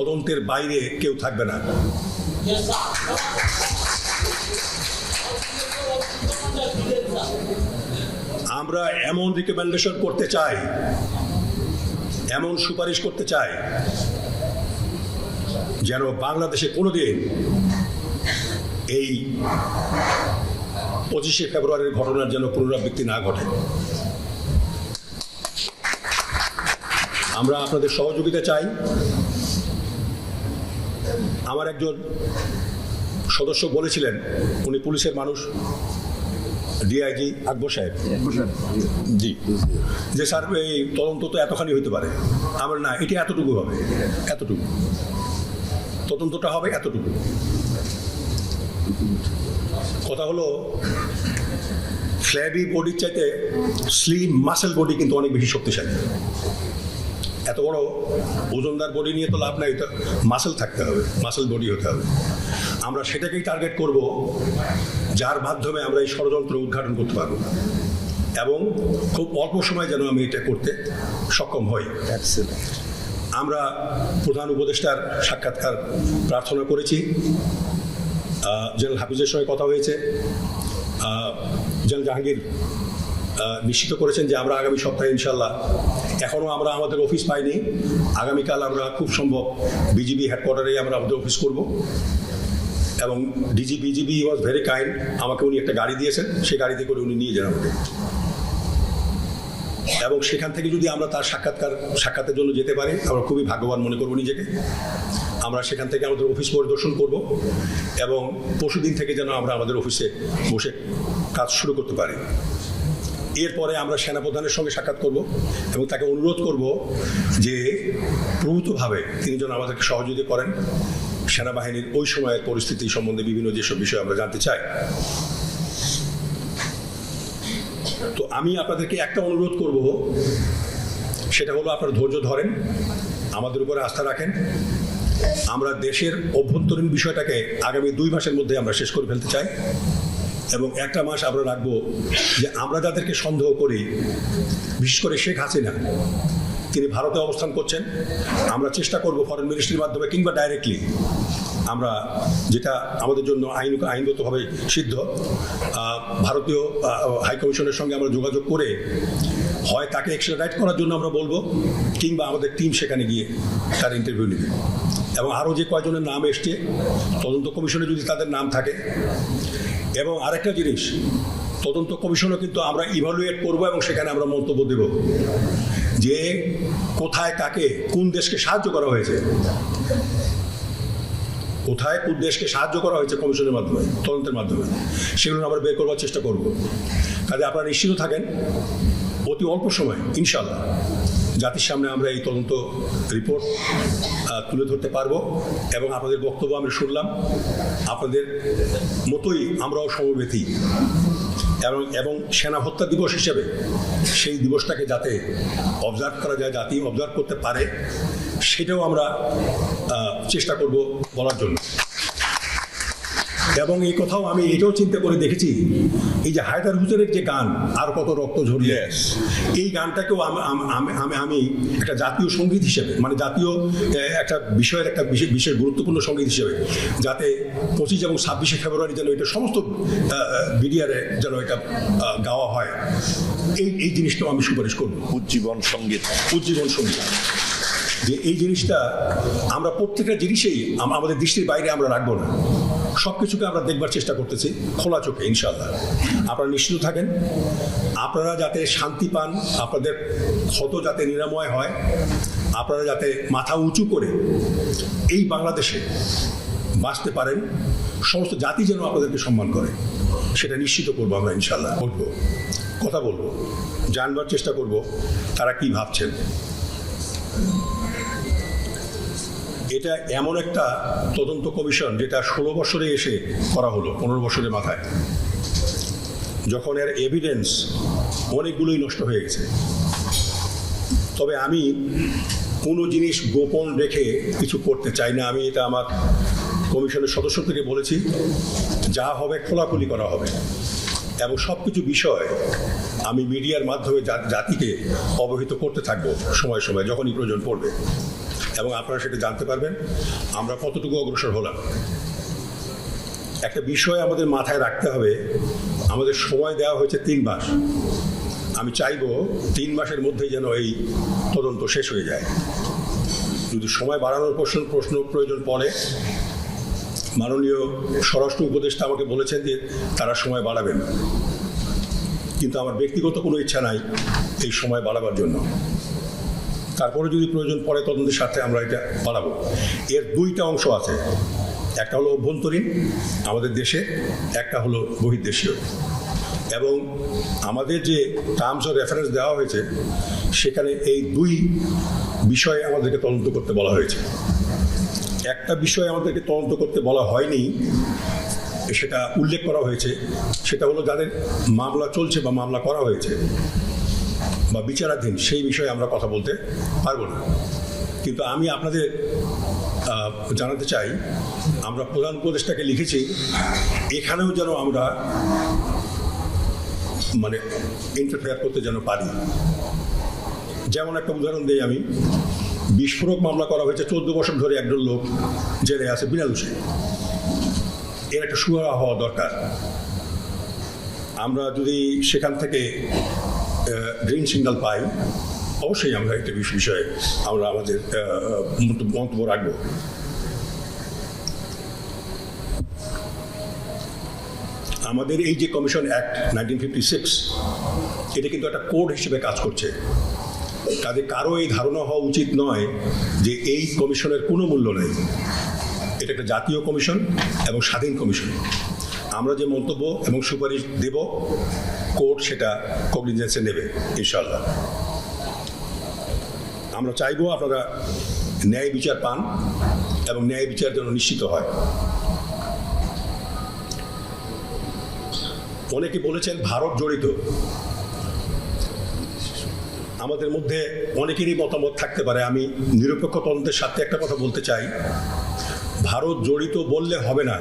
তদন্তের বাইরে কেউ থাকবে না। আমরা এমন রিকমেন্ডেশন করতে চাই, এমন সুপারিশ করতে চাই, যেন বাংলাদেশে কোনোদিন এই পঁচিশে ফেব্রুয়ারির ঘটনার যেন পুনরাবৃত্তি না ঘটে। আমরা আপনাদের সহযোগিতা চাই আমার একজন সদস্য বলেছিলেন উনি পুলিশের মানুষ ডিআইজি আকবর সাহেব। জি। যে স্যার এই তদন্ত তো এতখানি হইতে পারে। আমার না এটি এতটুকু হবে এতটুকু। তদন্তটা হবে এতটুকু। কথা হলো ফ্ল্যাবি বডির চাইতে স্লিম মাসেল বডি কিন্তু অনেক বেশি শক্তিশালী। এত বড় ওজনদার বডি নিয়ে তো লাভ নাই, তো মাসেল থাকতে হবে মাসেল বডি হতে হবে। আমরা সেটাকেই টার্গেট করব, যার মাধ্যমে আমরা এই ষড়যন্ত্র উদ্ঘাটন করতে পারব। এবং খুব অল্প সময় যেন আমি এটা করতে সক্ষম হই। আমরা প্রধান উপদেষ্টার সাক্ষাৎকার প্রার্থনা করেছি। জেনারেল হাফিজের সঙ্গে কথা হয়েছে। জেনারেল জাহাঙ্গীর নিশ্চিত করেছেন যে আমরা আগামী সপ্তাহে ইনশাল্লাহ এখনও আমরা আমাদের অফিস পাইনি। আগামীকাল আমরা খুব সম্ভব বিজিবি হেডকোয়ার্টারে আমরা আমাদের অফিস করব। এবং DG BGB was very kind আমাকে উনি একটা গাড়ি দিয়েছেন, সেই গাড়িতে করে উনি নিয়ে যান আমাকে। এবং সেখান থেকে যদি আমরা তার সাক্ষাৎকার, সাক্ষাতের জন্য যেতে পারি, আমরা খুবই ভাগ্যবান মনে করব নিজেকে। আমরা সেখান থেকে আমাদের অফিস পরিদর্শন করব এবং পরশুদিন থেকে যেন আমরা আমাদের অফিসে বসে কাজ শুরু করতে পারি। এরপরে আমরা সেনাপ্রধানের সঙ্গে সাক্ষাৎ করব এবং তাকে অনুরোধ করব যে প্রভূতভাবে তিনি যেন আমাদেরকে সহযোগিতা করেন। সেনাবাহিনীর ওই সময়ের পরিস্থিতি সম্বন্ধে বিভিন্ন যেসব বিষয় আমরা জানতে চাই। তো আমি আপনাদেরকে একটা অনুরোধ করব, সেটা হলো আপনারা ধৈর্য ধরেন, আমাদের উপরে আস্থা রাখেন। আমরা দেশের অভ্যন্তরীণ বিষয়টাকে আগামী দুই মাসের মধ্যে আমরা শেষ করে ফেলতে চাই। এবং একটা মাস আমরা রাখব যে আমরা যাদেরকে সন্দেহ করি, বিশেষ করে শেখ হাসিনা, তিনি ভারতে অবস্থান করছেন, আমরা চেষ্টা করব ফরেন মিনিস্ট্রির মাধ্যমে কিংবা ডাইরেক্টলি আমরা যেটা আমাদের জন্য আইন, আইনগতভাবে সিদ্ধ ভারতীয় হাই কমিশনের সঙ্গে আমরা যোগাযোগ করে হয় তাকে এক্সট্রাডাইট করার জন্য আমরা বলব, কিংবা আমাদের টিম সেখানে গিয়ে তার ইন্টারভিউ নেবে। এবং আরও যে কয়জনের নাম এসছে, তদন্ত কমিশনে যদি তাদের নাম থাকে এবং আরেকটা জিনিস, তদন্ত কমিশনও কিন্তু আমরা ইভালুয়েট করব এবং সেখানে আমরা মন্তব্য দেব যে কোথায় কাকে, কোন দেশকে সাহায্য করা হয়েছে। কোথায় কোন দেশকে সাহায্য করা হয়েছে কমিশনের মাধ্যমে, তদন্তের মাধ্যমে, সেগুলো আমরা বের করবার চেষ্টা করব। কাজে আপনারা নিশ্চিত থাকেন, অতি অল্প সময় ইনশাল্লাহ জাতির সামনে আমরা এই তদন্ত রিপোর্ট তুলে ধরতে পারব এবং আপনাদের বক্তব্য আমরা শুনলাম। আপনাদের মতোই আমরাও সমবেতী এবং এবং সেনা হত্যা দিবস হিসেবে সেই দিবসটাকে যাতে অবজার্ভ করা যায়, জাতি অবজার্ভ করতে পারে, সেটাও আমরা চেষ্টা করব বলার জন্য। এবং এই কথাও আমি এটাও চিন্তা করে দেখেছি। এই যে হায়দার হুজুরের যে গান আর কত রক্ত ঝরিয়ে। এই গানটাকেও আম- আম- একটা জাতীয় সংগীত হিসেবে মানে জাতীয় একটা বিষয়ের একটা বিশেষ গুরুত্বপূর্ণ সংগীত হিসেবে যাতে পঁচিশ এবং ছাব্বিশে ফেব্রুয়ারি যেন এটা সমস্ত বিডিআরে যেন এটা গাওয়া হয়। এই এই জিনিসটাও আমি সুপারিশ করব। উজ্জীবন সংগীত। উজ্জীবন সংগীত। যে এই জিনিসটা আমরা প্রত্যেকটা জিনিসেই আমাদের দৃষ্টির বাইরে আমরা রাখব না। সব কিছুকে আমরা দেখবার চেষ্টা করতেছি, খোলা চোখে ইনশাল্লাহ আপনারা নিশ্চিত থাকেন, আপনারা যাতে শান্তি পান, আপনাদের ক্ষত যাতে নিরাময় হয়, আপনারা যাতে মাথা উঁচু করে এই বাংলাদেশে বাঁচতে পারেন, সমস্ত জাতি যেন আপনাদেরকে সম্মান করে, সেটা নিশ্চিত করব আমরা ইনশাল্লাহ বলব, কথা বলব, জানবার চেষ্টা করব, তারা কি ভাবছেন। এটা এমন একটা তদন্ত কমিশন যেটা ষোলো বছরে এসে করা হলো, পনেরো বছরের মাথায়। যখন এর এভিডেন্স অনেকগুলোই নষ্ট হয়ে গেছে। তবে আমি কোনো জিনিস গোপন রেখে কিছু করতে চাই না। আমি এটা আমার কমিশনের সদস্য থেকে বলেছি, যা হবে খোলাখুলি করা হবে। এবং সব কিছু বিষয় আমি মিডিয়ার মাধ্যমে জাতিকে অবহিত করতে থাকব সময় সময়, যখনই প্রয়োজন পড়বে। এবং আপনারা সেটা জানতে পারবেন, আমরা কতটুকু অগ্রসর হলাম। একটা বিষয় আমাদের মাথায় রাখতে হবে, আমাদের সময় দেওয়া হয়েছে তিন মাস। আমি চাইব তিন মাসের মধ্যেই যেন এই তদন্ত শেষ হয়ে যায়। যদি সময় বাড়ানোর প্রশ্ন প্রশ্ন প্রয়োজন পড়ে, মাননীয় স্বরাষ্ট্র উপদেষ্টা আমাকে বলেছেন যে তারা সময় বাড়াবেন। কিন্তু আমার ব্যক্তিগত কোনো ইচ্ছা নাই এই সময় বাড়াবার জন্য। তারপরে যদি প্রয়োজন পড়ে তদন্তের স্বার্থে আমরা এটা বাড়াবো। এর দুইটা অংশ আছে। একটা হলো অভ্যন্তরীণ, আমাদের দেশে। একটা হলো বহির্দেশীয়। এবং আমাদের যে টার্মস অফ রেফারেন্স দেওয়া হয়েছে, সেখানে এই দুই বিষয়ে আমাদেরকে তদন্ত করতে বলা হয়েছে। একটা বিষয় আমাদেরকে তদন্ত করতে বলা হয়নি, সেটা উল্লেখ করা হয়েছে। সেটা হলো যাদের মামলা চলছে বা মামলা করা হয়েছে। বা বিচারাধীন সেই বিষয়ে আমরা কথা বলতে পারব না। কিন্তু আমি আপনাদের জানাতে চাই, আমরা প্রধান উপদেষ্টাকে লিখেছি, এখানেও যেন আমরা মানে ইন্টারফেয়ার করতে যেন পারি। যেমন একটা উদাহরণ দিই আমি, বিস্ফোরক মামলা করা হয়েছে চোদ্দ বছর ধরে একজন লোক জেলে আছে বিনা দোষে এর একটা সুরা হওয়া দরকার। আমরা যদি সেখান থেকে গ্রিন সিগন্যাল পাই, অবশ্যই আমরা একটা বিষয়ে আমরা আমাদের মন্তব্য রাখব। আমাদের এই যে commission act nineteen fifty six এটা কিন্তু একটা কোড হিসেবে কাজ করছে। তাদের কারও এই ধারণা হওয়া উচিত নয় যে এই কমিশনের কোনো মূল্য নেই। এটা একটা জাতীয় কমিশন এবং স্বাধীন কমিশন আমরা যে মন্তব্য এবং সুপারিশ দেব কোর্ট সেটা কগনিজেন্সে নেবে ইনশাল্লাহ আমরা চাইব আপনারা ন্যায় বিচার পান এবং ন্যায় বিচার যেন নিশ্চিত হয়। অনেকে বলেছেন ভারত জড়িত। আমাদের মধ্যে অনেকেরই মতামত থাকতে পারে। আমি নিরপেক্ষ তদন্তের সাথে একটা কথা বলতে চাই। ভারত জড়িত বললে হবে না।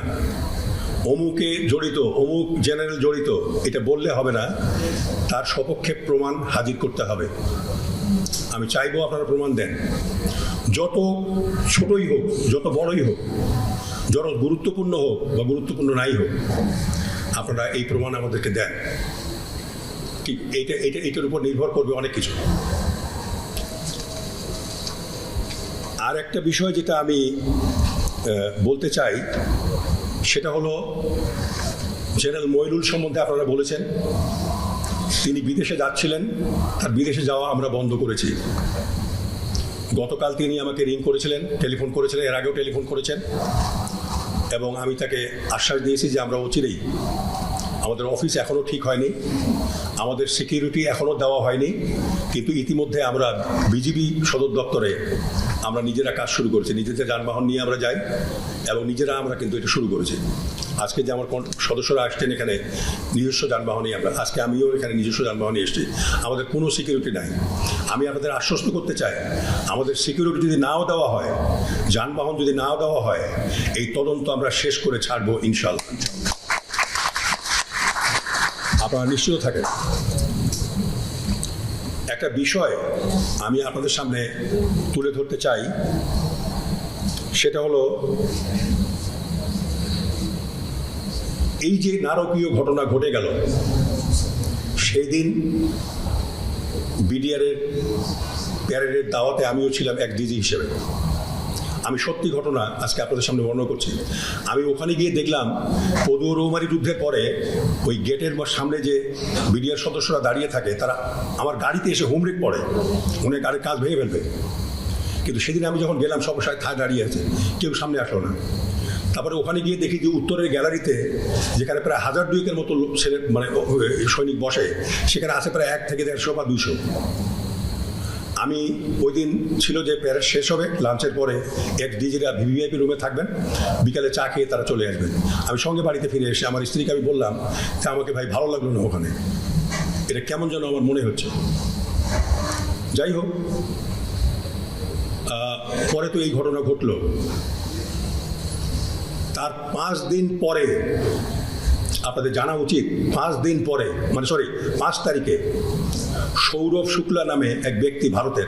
অমুকে জড়িত, অমুক জেনারেল জড়িত, এটা বললে হবে না। তার সপক্ষে প্রমাণ হাজির করতে হবে। আমি চাইব আপনারা প্রমাণ দেন। যত ছোটই হোক, যত বড়ই হোক, যত গুরুত্বপূর্ণ হোক বা গুরুত্বপূর্ণ নাই হোক, আপনারা এই প্রমাণ আমাদেরকে দেন। কি এইটা এটা এটার উপর নির্ভর করবে অনেক কিছু। আর একটা বিষয় যেটা আমি বলতে চাই সেটা হলো জেনারেল মইনুল সম্বন্ধে আপনারা বলেছেন। তিনি বিদেশে যাচ্ছিলেন আর বিদেশে যাওয়া আমরা বন্ধ করেছি। গতকাল তিনি আমাকে রিং করেছিলেন, টেলিফোন করেছিলেন, এর আগেও টেলিফোন করেছেন। এবং আমি তাকে আশ্বাস দিয়েছি যে আমরা অচিরেই, আমাদের অফিস এখনও ঠিক হয়নি, আমাদের সিকিউরিটি এখনও দেওয়া হয়নি, কিন্তু ইতিমধ্যে আমরা বিজিবি সদর দপ্তরে আমরা নিজেরা কাজ শুরু করেছি। নিজেদের যানবাহন নিয়ে আমরা যাই এবং নিজেরা আমরা কিন্তু এটা শুরু করেছি। আজকে যে আমার সদস্যরা আসছেন এখানে, নিজস্ব যানবাহনেই আমরা আজকে আমিও এখানে নিজস্ব যানবাহনে এসেছি। আমাদের কোনো সিকিউরিটি নাই। আমি আপনাদের আশ্বস্ত করতে চাই, আমাদের সিকিউরিটি যদি নাও দেওয়া হয়, যানবাহন যদি নাও দেওয়া হয়, এই তদন্ত আমরা শেষ করে ছাড়বো ইনশাল্লাহ আপনারা নিশ্চিত থাকেন। একটা বিষয় আমি আপনাদের সামনে তুলে ধরতে চাই। সেটা হলো, এই যে নারকীয় ঘটনা ঘটে গেল, সেই দিন বিডিআরের প্যারেডের দাওয়াতে আমিও ছিলাম এক ডিজি হিসেবে। আমি সত্যি ঘটনা আজকে আপনাদের সামনে বর্ণনা করছি। আমি ওখানে গিয়ে দেখলাম পদুয় রৌমারি যুদ্ধের পরে ওই গেটের সামনে যে বিডিআর সদস্যরা দাঁড়িয়ে থাকে, তারা আমার গাড়িতে এসে হুমড়িক পড়ে। হয় গাড়ির কাজ ভেঙে ফেলবে। কিন্তু সেদিন আমি যখন গেলাম সাথে থাক দাঁড়িয়ে আছে, কেউ সামনে আসলো না। তারপরে ওখানে গিয়ে দেখি যে উত্তরের গ্যালারিতে, যেখানে প্রায় হাজার দুয়েকের মতো ছেলে মানে সৈনিক বসে, সেখানে আছে প্রায় এক থেকে দেড়শো বা দুশো আমি ওই দিন ছিল যে প্যারেড শেষ হবে, লাঞ্চের পরে এক ডিজিরা ভিভিআইপি রুমে থাকবেন, বিকালে চা খেয়ে তারা চলে আসবেন। আমি সঙ্গে বাড়িতে ফিরে এসে আমার স্ত্রীকে আমি বললাম যে আমাকে ভাই ভালো লাগল না ওখানে। এটা কেমন যেন আমার মনে হচ্ছে। যাই হোক পরে তো এই ঘটনা ঘটলো। তার পাঁচ দিন পরে আপনাদের জানা উচিত, পাঁচ দিন পরে মানে সরি পাঁচ তারিখে সৌরভ শুক্লা নামে এক ব্যক্তি ভারতের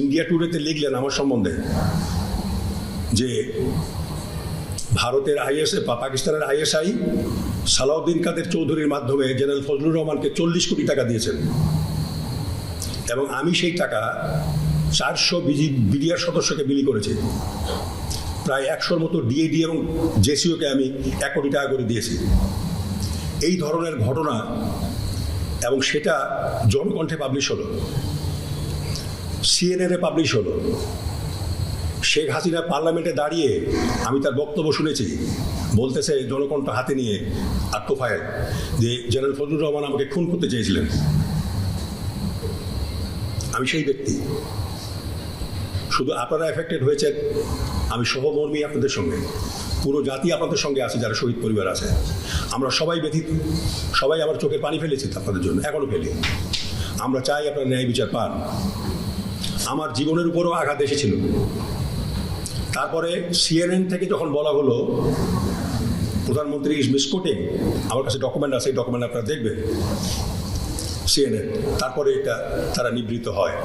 ইন্ডিয়া ট্যুরেতে লিখলেন আমার সম্বন্ধে যে ভারতের আইএসএ বা পাকিস্তানের আইএসআই সালাউদ্দিন কাদের চৌধুরীর মাধ্যমে জেনারেল ফজলুর রহমানকে চল্লিশ কোটি টাকা দিয়েছেন। এবং আমি সেই টাকা চারশো বিজি বিডিআর সদস্যকে বিলি করেছি। প্রায় একশোর মতো ডিএডি এবং জেসিওকে আমি এক কোটি টাকা করে দিয়েছি। এই ধরনের ঘটনা এবং সেটা জনকণ্ঠে পাবলিশ হলো। সিএনএনে পাবলিশ হলো। শেখ হাসিনা পার্লামেন্টে দাঁড়িয়ে আমি তার বক্তব্য শুনেছি। বলতেছে জনকণ্ঠ হাতে নিয়ে আত্মফায়েল যে জেনারেল ফজলুর রহমান আমাকে খুন করতে চেয়েছিলেন। আমি সেই ব্যক্তি। শুধু আপনারা এফেক্টেড হয়েছেন, আমি সহমর্মী আপনাদের সঙ্গে। পুরো জাতি আপনাদের সঙ্গে আছে, যারা শহীদ পরিবার আছে। আমরা সবাই ব্যথিত। সবাই আমার চোখের পানি ফেলেছি আপনাদের জন্য এখনও ফেলি। আমরা চাই আপনারা ন্যায় বিচার পান। আমার জীবনের উপরও আঘাত এসেছিল। তারপরে সিএনএন থেকে যখন বলা হলো, প্রধানমন্ত্রী ইজ মিসকোটিং আমার কাছে ডকুমেন্ট আছে, এই ডকুমেন্ট আপনারা দেখবেন। সিএনএন তারপরে এটা তারা নিবৃত্ত হয়।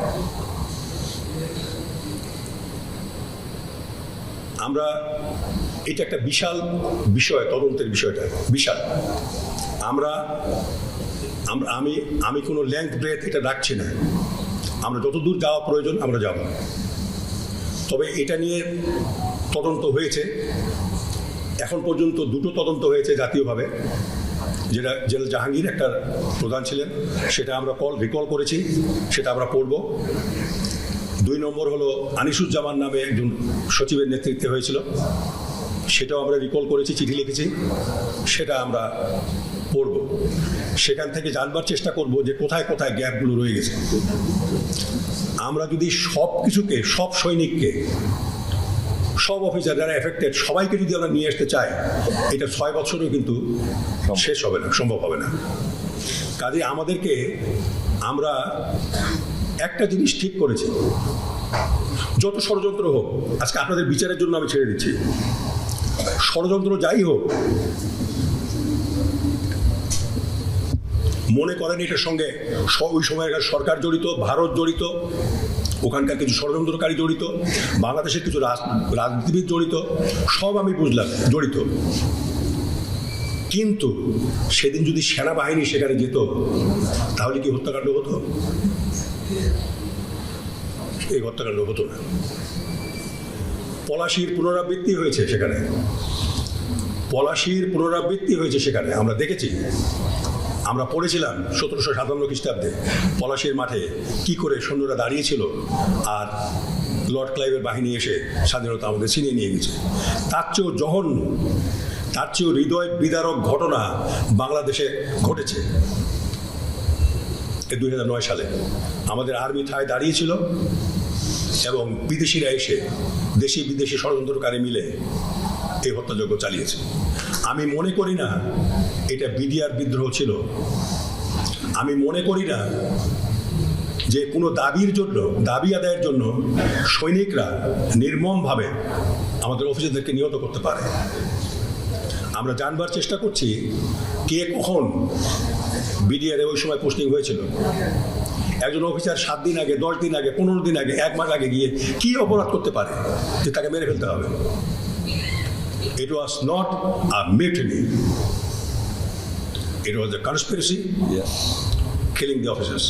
আমরা, এটা একটা বিশাল বিষয়, তদন্তের বিষয়টা, বিশাল। আমরা আমি আমি কোনো লেন্থ ব্রেথ এটা রাখছি না। আমরা যতদূর যাওয়া প্রয়োজন, আমরা যাব। তবে এটা নিয়ে তদন্ত হয়েছে। এখন পর্যন্ত দুটো তদন্ত হয়েছে জাতীয়ভাবে। যেটা জেল জাহাঙ্গীর একটা প্রধান ছিলেন, সেটা আমরা কল রিকল করেছি, সেটা আমরা পড়ব। দুই নম্বর হলো আনিসুজ্জামান নামে একজন সচিবের নেতৃত্বে হয়েছিল। সেটাও আমরা রিকল করেছি চিঠি লিখেছি। সেটা আমরা পড়ব। সেখান থেকে জানবার চেষ্টা করব যে কোথায় কোথায় গ্যাপগুলো রয়ে গেছে। আমরা যদি সব কিছুকে সব সৈনিককে সব অফিসার যারা এফেক্টেড সবাইকে যদি আমরা নিয়ে আসতে চাই এটা ছয় বছরেও কিন্তু শেষ হবে না সম্ভব হবে না। কাজে আমাদেরকে আমরা একটা জিনিস ঠিক করেছি। যত ষড়যন্ত্র হোক, আজকে আপনাদের বিচারের জন্য আমি ছেড়ে দিচ্ছি। ষড়যন্ত্র যাই হোক, মনে করেন এটার সঙ্গে ওই সময়কার সরকার জড়িত, ভারত জড়িত, ওখানকার কিছু ষড়যন্ত্রকারী জড়িত, বাংলাদেশের কিছু রাজ- রাজনীতিবিদ জড়িত, সব আমি বুঝলাম, জড়িত। কিন্তু সেদিন যদি সেনাবাহিনী সেখানে যেত, তাহলে কি হত্যাকাণ্ড হতো? এই হত্যাকাণ্ড হতো না পলাশির পুনরাবৃত্তি হয়েছে সেখানে। পলাশির পুনরাবৃত্তি হয়েছে সেখানে। আমরা দেখেছি। আমরা পড়েছিলাম সতেরোশো সাতান্ন খ্রিস্টাব্দে পলাশির মাঠে কি করে সৈন্যরা দাঁড়িয়েছিল আর লর্ড ক্লাইভের বাহিনী এসে স্বাধীনতা আমাদের ছিনিয়ে নিয়ে গেছে। তার চেয়েও জঘন্য, তার চেয়েও হৃদয় বিদারক ঘটনা বাংলাদেশে ঘটেছে। দুই হাজার নয় সালে আমাদের আর্মি থায় দাঁড়িয়েছিল এবং বিদেশিরা এসে দেশি বিদেশি ষড়যন্ত্রকারী মিলে এই হত্যাযজ্ঞ চালিয়েছে। আমি মনে করি না এটা বিডিআর বিদ্রোহ ছিল। আমি মনে করি না যে কোনো দাবির জন্য, দাবি আদায়ের জন্য সৈনিকরা নির্মমভাবে আমাদের অফিসারদেরকে নিহত করতে পারে। আমরা জানবার চেষ্টা করছি কে কখন বিডিআর ওই সময় পোস্টিং হয়েছিল। একজন অফিসার সাত দিন আগে দশ দিন আগে পনেরো দিন আগে এক মাস আগে গিয়ে কি অপরাধ করতে পারে যে তাকে মেরে ফেলতে হবে? It was not a mutiny it was a conspiracy killing the officers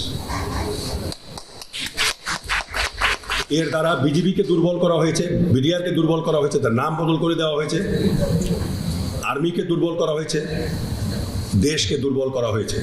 এর দ্বারা বিজিবিকে দুর্বল করা হয়েছে বিডিআরকে দুর্বল করা হয়েছে তার নাম বদল করে দেওয়া হয়েছে আর্মিকে দুর্বল করা হয়েছে দেশকে দুর্বল করা হয়েছে।